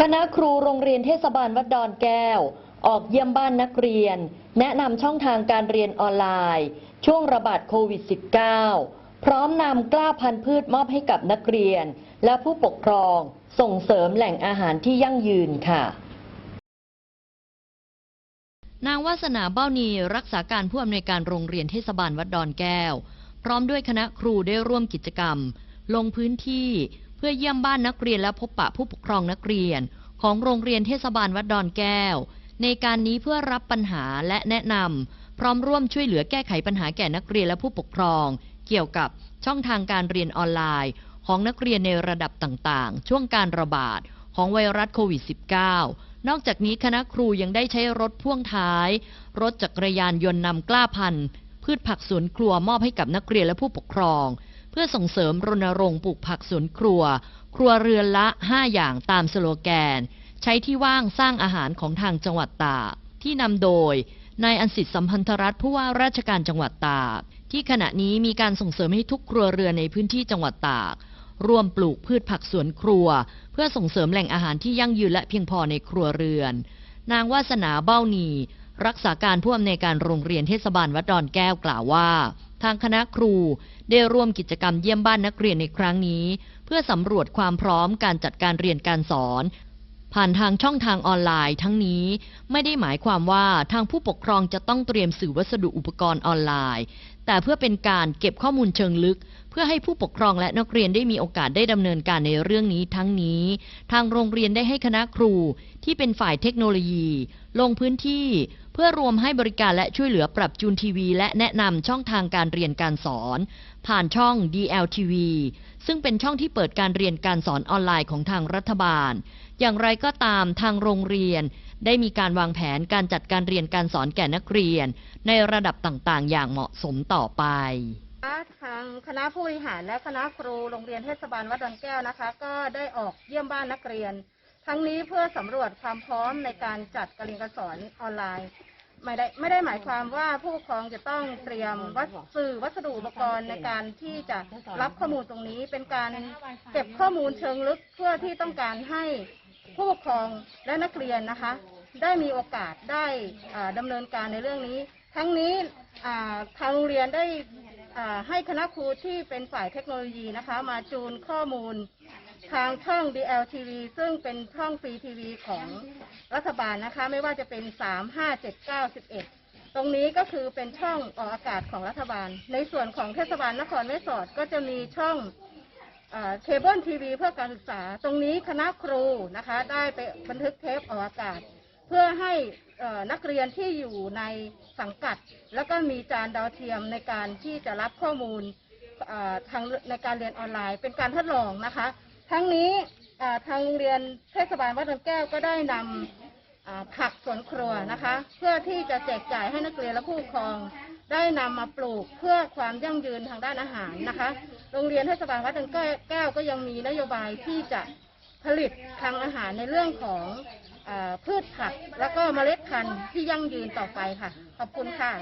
คณะครูโรงเรียนเทศบาลวัดดอนแก้ว ออกเยี่ยมบ้านนักเรียน แนะนำช่องทางการเรียนออนไลน์ ช่วงระบาดโควิด -19 พร้อมนำกล้าพันธุ์พืชมอบให้กับนักเรียน และผู้ปกครองส่งเสริมแหล่งอาหารที่ยั่งยืนค่ะ นางวาสนาเบ้านีรักษาการผู้อำนวยการโรงเรียนเทศบาลวัดดอนแก้ว พร้อมด้วยคณะครูได้ร่วมกิจกรรม ลงพื้นที่ พื่อเยี่ยมบ้านนักเรียนและพบปะผู้ปกครองนักเรียน ของโรงเรียนเทศบาลวัดดอนแก้ว ในการนี้เพื่อรับปัญหาและแนะนำพร้อมร่วมช่วยเหลือแก้ไขปัญหาแก่นักเรียนและผู้ปกครอง เกี่ยวกับช่องทางการเรียนออนไลน์ ของนักเรียนในระดับต่างๆ ช่วงการระบาดของไวรัสโควิด -19 นอกจากนี้คณะครูยังได้ใช้รถพ่วงท้าย รถจักรยานยนต์นำกล้าพันธุ์ พืชผักสวนครัวมอบให้กับนักเรียนและผู้ปกครอง เพื่อส่งเสริมรณรงค์ปลูกผักสวนครัว ครัวเรือนละ 5 อย่างตามสโลแกน ใช้ที่ว่างสร้างอาหารของทางจังหวัดตากที่นำโดยนายอันสิทธิสัมพันธรัฐผู้ว่าราชการจังหวัดตาก ที่ขณะนี้มีการส่งเสริมให้ทุกครัวเรือนในพื้นที่จังหวัดตาก ร่วมปลูกพืชผักสวนครัว เพื่อส่งเสริมแหล่งอาหารที่ยั่งยืนและเพียงพอในครัวเรือน นางวาสนาเบ้านี รักษาการผู้อำนวยการโรงเรียนเทศบาลวัดดอนแก้วกล่าวว่า ทางคณะครูได้ร่วมกิจกรรมเยี่ยมบ้านนักเรียนในครั้งนี้ เพื่อสำรวจความพร้อมการจัดการเรียนการสอน ผ่านทางช่องทางออนไลน์ ทั้งนี้ไม่ได้หมายความว่าทางผู้ปกครองจะต้องเตรียมสื่อวัสดุอุปกรณ์ออนไลน์ แต่เพื่อเป็นการเก็บข้อมูลเชิงลึก เพื่อให้ผู้ปกครองและนักเรียนได้มีโอกาสได้ดำเนินการในเรื่องนี้ทั้งนี้ ทางโรงเรียนได้ให้คณะครูที่เป็นฝ่ายเทคโนโลยี ลงพื้นที่เพื่อรวมให้บริการและช่วยเหลือปรับจูนทีวี และแนะนำช่องทางการเรียนการสอน ผ่านช่อง DLTV ซึ่งเป็นช่องที่เปิดการเรียนการสอนออนไลน์ของทางรัฐบาล อย่างไรก็ตามทางโรงเรียน ได้มีการวางแผนการจัดการเรียนการสอนแก่นักเรียน ในระดับต่างๆ อย่างเหมาะสมต่อไปทางคณะผู้บริหารและคณะครูโรงเรียนเทศบาลวัดดอนแก้วนะคะ ก็ได้ออกเยี่ยมบ้านนักเรียน ทั้งนี้เพื่อสำรวจความพร้อมในการจัดการเรียนการสอนออนไลน์ ไม่ได้ไม่ได้หมายความว่าผู้ปกครองจะต้องเตรียมวัสื่อวัสดุอุปกรณ์ในการที่จะรับข้อมูลตรงนี้ เป็นการเก็บข้อมูลเชิงลึกเพื่อที่ต้องการให้ผู้ปกครองและนักเรียนนะคะ ได้มีโอกาสได้อ่าดำเนินการในเรื่องนี้ ทั้งนี้ทางโรงเรียนได้ให้คณะครูที่เป็นฝ่ายเทคโนโลยีนะคะ มาจูนข้อมูลทางช่อง DLTV ซึ่งเป็นช่องฟรีทีวีของรัฐบาลนะคะ ไม่ว่าจะเป็น 3 5 7 9 11 ตรงนี้ก็คือเป็นช่องออกอากาศของรัฐบาล ในส่วนของเทศบาลนครแม่สอดก็จะมีช่องเคเบิลทีวีเพื่อการศึกษา ตรงนี้คณะครูนะคะ ได้ไปบันทึกเทปออกอากาศ พื่อให้นักเรียนที่อยู่ในสังกัด แล้วก็มีจานดาวเทียมในการที่จะรับข้อมูลทางในการเรียนออนไลน์ เป็นการทดลองนะคะ ทั้งนี้ทางโรงเรียนเทศบาลวัดดอนแก้วก็ได้นำอ่าผักสวนครัวนะคะ เพื่อที่จะแจกจ่ายให้นักเรียนและผู้ปกครองได้นำมาปลูกเพื่อความยั่งยืนทางด้านอาหารนะคะ โรงเรียนเทศบาลวัดดอนแก้วก็ยังมีนโยบายที่จะผลิตทางอาหารในเรื่องของ เออพืชผักแล้วก็เมล็ดพันธุ์ที่ยั่งยืนต่อไปค่ะ ขอบคุณค่ะ